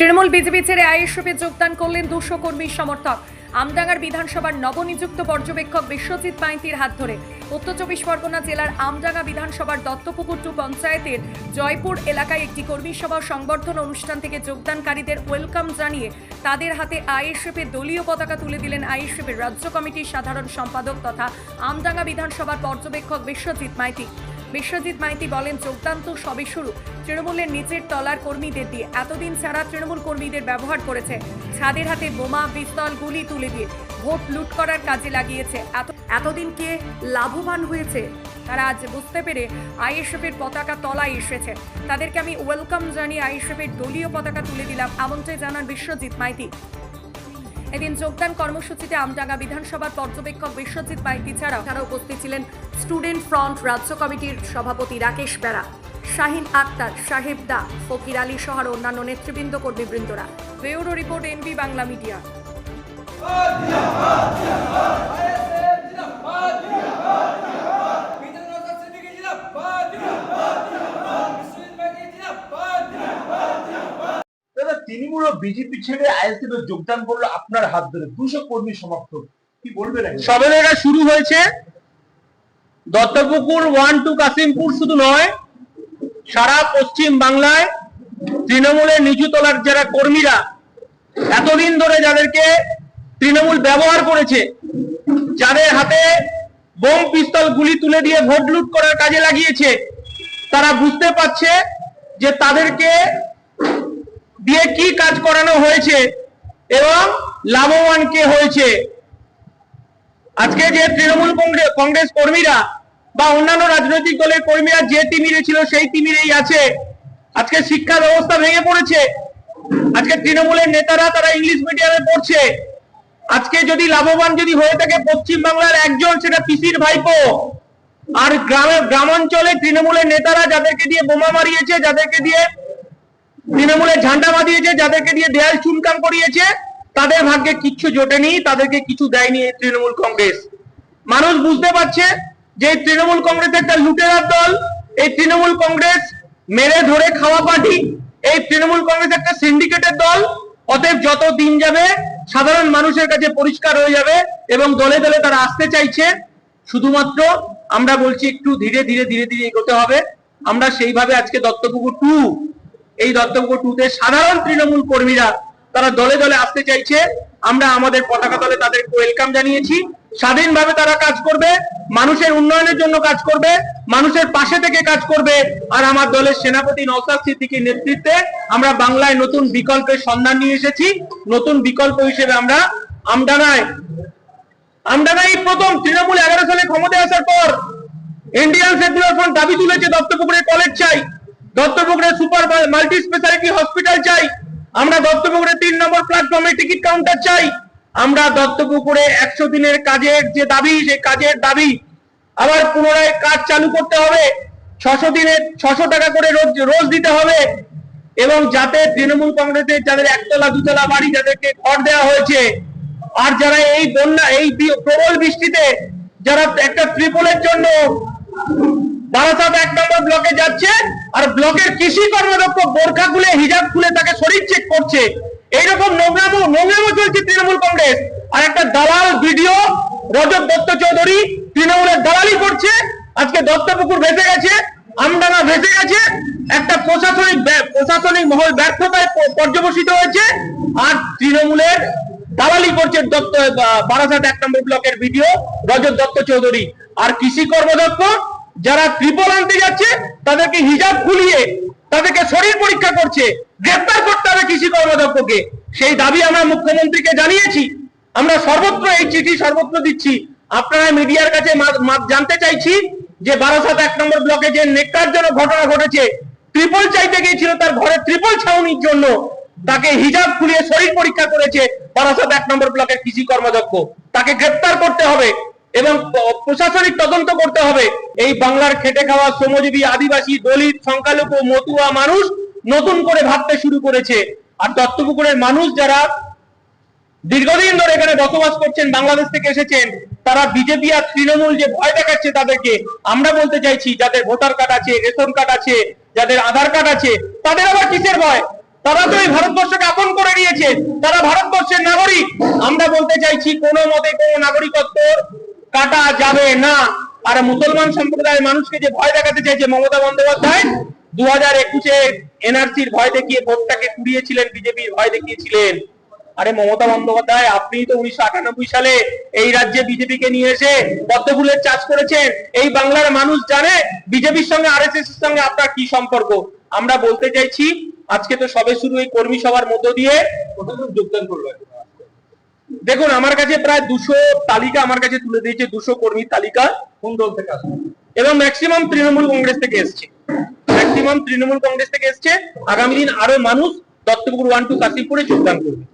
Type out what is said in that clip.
Trinamool BJP ছেড়ে আইএসএফে যোগদান করলেন দুশো কর্মী সমর্থক। আমডাঙ্গার বিধানসভার নবনিযুক্ত পর্যবেক্ষক বিশ্বজিৎ মাইতির হাত ধরে। উত্তর চব্বিশ পরগনা জেলার আমডাঙ্গা বিধানসভার দত্তপুকুর টু পঞ্চায়েতের জয়পুর এলাকায় একটি কর্মী সভা সংবর্ধন অনুষ্ঠান থেকে যোগদানকারীদের ওয়েলকাম জানিয়ে তাদের হাতে আইএসএফের দলীয় পতাকা তুলে দিলেন আইএসএফের রাজ্য কমিটির সাধারণ সম্পাদক তথা আমডাঙ্গা বিধানসভার পর্যবেক্ষক বিশ্বজিৎ মাইতি। বিশ্বজিৎ মাইতি বলেন, যোগদান তো সবে শুরু। তৃণমূলের নিচের তলার কর্মীদের দিয়ে। এতদিন ছাড়া তৃণমূল কর্মীদের ব্যবহার করেছে। ছাদের হাতে বোমা, পিস্তল, গুলি তুলে দিয়ে। ভোট লুট করার কাজে লাগিয়েছে। এত এতদিন কে লাভবান হয়েছে? তারা আজ বুঝতে পেরে আইএসএফের পতাকা তলায় এসেছে। তাদেরকে আমি ওয়েলকাম জানিয়ে আইএসএফের দলীয় পতাকা তুলে দিলাম। এমনটাই জানান বিশ্বজিৎ মাইতি। এদিন যোগদান কর্মসূচিতে আমডাঙ্গা বিধানসভার পর্যবেক্ষক বিশ্বজিৎ মাইতি ছাড়াও তারা উপস্থিত ছিলেন স্টুডেন্ট ফ্রন্ট রাজ্য কমিটির সভাপতি রাকেশ বেড়া শাহিন আক্তার সাহেব দা ফকির আলী সহ অন্যান্য নেতৃবৃন্দ কর্মীবৃন্দরা। Bureau report NB Bangla media. দাদা তৃণমূল ও বিজেপি ছেড়ে আইএসএফ এ যোগদান করল আপনার হাত ধরে। দুশো কর্মী সমর্থক। কি বলবেন এখন? সবে শুরু হয়েছে। দত্তপুকুর ওয়ান টু কাসিমপুর শুধু নয় সারা পশ্চিম বাংলায় তৃণমূলের নিচু তলার যারা কর্মীরা এতদিন ধরে যাদেরকে তৃণমূল ব্যবহার করেছে, যাদের হাতে বোম পিস্তল গুলি তুলে দিয়ে ভোট লুট করার কাজে লাগিয়েছে, তারা বুঝতে পারছে যে তাদেরকে দিয়ে কি কাজ করানো হয়েছে এবং লাভবান কে হয়েছে। আজকে যে তৃণমূল কংগ্রেস কংগ্রেস কর্মীরা বা অন্যান্য রাজনৈতিক দলের কর্মীরা যে তিমিরে ছিল সেই তিমিরেই আছে। আজকে শিক্ষা ব্যবস্থা ভেঙে পড়েছে। আজকে তৃণমূলের নেতারা তারা ইংলিশ মিডিয়ামে পড়ছে। আজকে যদি লাভবান যদি হয়ে থাকে পশ্চিম বাংলার একজন, সেটা পিসির ভাইপো। আর গ্রামে, গ্রামাঞ্চলে তৃণমূলের নেতারা যাদেরকে দিয়ে বোমা মারিয়েছে, যাদেরকে দিয়ে তৃণমূলের ঝান্ডা বাঁধিয়েছে, যাদেরকে দিয়ে দেয়াল চুনকাম করিয়েছে, তাদের ভাগ্যে কিচ্ছু জোটেনি, তাদেরকে কিছু দেয়নি তৃণমূল কংগ্রেস। মানুষ বুঝতে পারছে যে তৃণমূল কংগ্রেস একটা লুটেরার দল, এই তৃণমূল কংগ্রেস মেরে ধরে খাওয়া পার্টি, এই তৃণমূল কংগ্রেস একটা সিন্ডিকেটের দল, অতএব যত দিন যাবে, সাধারণ মানুষের কাছে পরিষ্কার হয়ে যাবে এবং দলে দলে তারা আসতে চাইছে। শুধুমাত্র আমরা বলছি একটু ধীরে ধীরে ধীরে ধীরে এগোতে হবে। আমরা সেইভাবে আজকে দত্তপুকুর টু, এই দত্তপুকুর টুতে সাধারণ তৃণমূল কর্মীরা, তারা দলে দলে আসতে চাইছে। আমরা আমাদের পতাকা দলে তাদের ওয়েলকাম জানিয়েছি। স্বাধীনভাবে তারা কাজ করবে, মানুষের উন্নয়নের জন্য কাজ করবে, মানুষের পাশে থেকে কাজ করবে, আর আমার দলের সেনাপতি নৌসাদ সিদ্দিকীর নেতৃত্বে আমরা বাংলায় নতুন বিকল্পের সন্ধান নিয়ে এসেছি। নতুন বিকল্প হিসেবে আমরা আমডানায় আমডানায় প্রথম তৃণমূল এগারো সালে ক্ষমতায় আসার পর ইন্ডিয়ান সেকুলার ফ্রন্ট দাবি তুলেছে দত্তপুকুরে কলেজ চাই দত্তপুকুরে সুপার মাল্টি স্পেশালিটি হসপিটাল চাই, আমরা দত্তপুকুরে তিন নম্বর প্ল্যাটফর্মে টিকিট কাউন্টার চাই। আমরা দত্তপুকুরে একশো দিনের কাজের যে দাবি সেই কাজের দাবি, আবার পুনরায় কাজ চালু করতে হবে। ছশো দিনের ছশো টাকা করে রোজ রোজ দিতে হবে। এবং যাতে তৃণমূল কংগ্রেসের যাদের একতলা, দুতলা বাড়ি যাদেরকে ঘর দেওয়া হয়েছে, আর যারা এই বন্যা, এই প্রবল বৃষ্টিতে যারা একটা ত্রিপলের জন্য বারাসাত এক নম্বর ব্লকে যাচ্ছে, আর ব্লকের কৃষি কর্মদক্ষ বোরখা খুলে, হিজাব খুলে তাকে শরীর চেক করছে। এইরকম নোংরামো নোংরামো চলছে তৃণমূল কংগ্রেস। আর একটা দালাল ভিডিও রজত দত্ত চৌধুরী তৃণমূলের দালালি করছে। আজকে দত্তপুকুর ভেসে গেছে, আমডাঙ্গা ভেসে গেছে। একটা প্রশাসনিক প্রশাসনিক মহল ব্যর্থতায় পর্যবসিত হয়েছে। আর তৃণমূলের দালালি করছে দত্ত বারাসাত এক নম্বর ব্লকের ভিডিও রজত দত্ত চৌধুরী। আর কৃষি কর্মদক্ষ যারা ত্রিপল আনতে যাচ্ছে, তাদেরকে হিজাব খুলিয়ে তাদেরকে শরীর পরীক্ষা করছে। গ্রেফতার করতে হবে কৃষি কর্মদক্ষকে। সেই দাবি আমরা মুখ্যমন্ত্রীকে জানিয়েছি। আমরা সর্বত্র এই চিঠি সর্বত্র দিচ্ছি। আপনারা মিডিয়ার কাছে জানতে চাইছি যে বারাসাত এক নম্বর ব্লকে যে নেককারজনক ঘটনা ঘটেছে, ত্রিপল চাইতে গিয়েছিল তার ঘরে ত্রিপল ছাউনির জন্য। তাকে হিজাব খুলিয়ে শরীর পরীক্ষা করেছে বারাসাত এক নম্বর ব্লকের কৃষি কর্মদক্ষ। তাকে গ্রেপ্তার করতে হবে এবং প্রশাসনিক তদন্ত করতে হবে। এই বাংলার খেটে খাওয়া শ্রমজীবী আদিবাসী, দলিত, সংখ্যালঘু, মতুয়া মানুষ নতুন করে ভাবতে শুরু করেছে। আর দত্তপুকুরের মানুষ যারা দীর্ঘদিন ধরে এখানে বসবাস করছেন, বাংলাদেশ থেকে এসেছেন, তারা বিজেপি আর তৃণমূল যে ভয় দেখাচ্ছে তাদেরকে, আমরা বলতে চাইছি, যাদের ভোটার কার্ড আছে, রেশন কার্ড আছে, যাদের আধার কার্ড আছে, তাদের আবার কিসের ভয়? তারা তো এই ভারতবর্ষকে আপন করে নিয়েছে। তারা ভারতবর্ষের নাগরিক। আমরা বলতে চাইছি, কোনো মতে কোনো নাগরিকত্ব কাটা যাবে না। আর মুসলমান সম্প্রদায়ের মানুষকে যে ভয় দেখাতে চাইছে মমতা বন্দ্যোপাধ্যায় দু হাজার একুশে এনআরসির ভয় দেখিয়ে ভোটটাকে কুড়িয়েছিলেন বিজেপির ভয় দেখিয়েছিলেন। আরে মমতা বন্দ্যোপাধ্যায় আপনি তো উনিশশো আটানব্বই সালে এই রাজ্যে বিজেপিকে নিয়ে এসে পদ্মফুলের চাষ করেছেন। এই বাংলার মানুষ জানে বিজেপির সঙ্গে আর এর সঙ্গে আপনার কি সম্পর্ক। আমরা বলতে চাইছি আজকে তো সবে শুরু এই কর্মী সভার মধ্য দিয়ে। যোগদান করল দেখুন আমার কাছে প্রায় দুশো তালিকা আমার কাছে তুলে দিয়েছে দুশো কর্মীর তালিকা। কোন দল থেকে আসলো? এবং ম্যাক্সিমাম তৃণমূল কংগ্রেস থেকে এসছে। ম্যাক্সিমাম তৃণমূল কংগ্রেস থেকে এসছে। আগামী দিন আরও মানুষ দত্তপুকুর ওয়ান টু কাশিমপুরে যোগদান করবে।